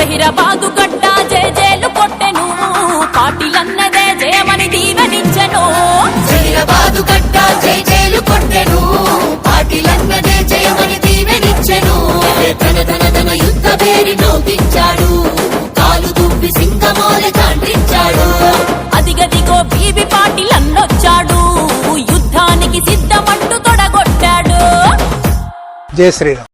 జహిరాబాదు గడ్డ జే జేలు కొట్టెను. పాటిలన్నదే జయమని దీవెనిచ్చెను. జహిరాబాదు గడ్డ జే జేలు కొట్టెను. పాటిలన్నదే జయమని దీవెనిచ్చెను. ధన ధన ధన యుద్ధ పేరి నోపించాడు. కాలు దుప్పి సింగమోల చాండ్రించాడు అదిగదిగో బీబీ పాటిలన్నొచ్చాడు యుద్ధానికి సిద్ధమంటూ తొడగొట్టాడు. జయ శ్రీరామ్.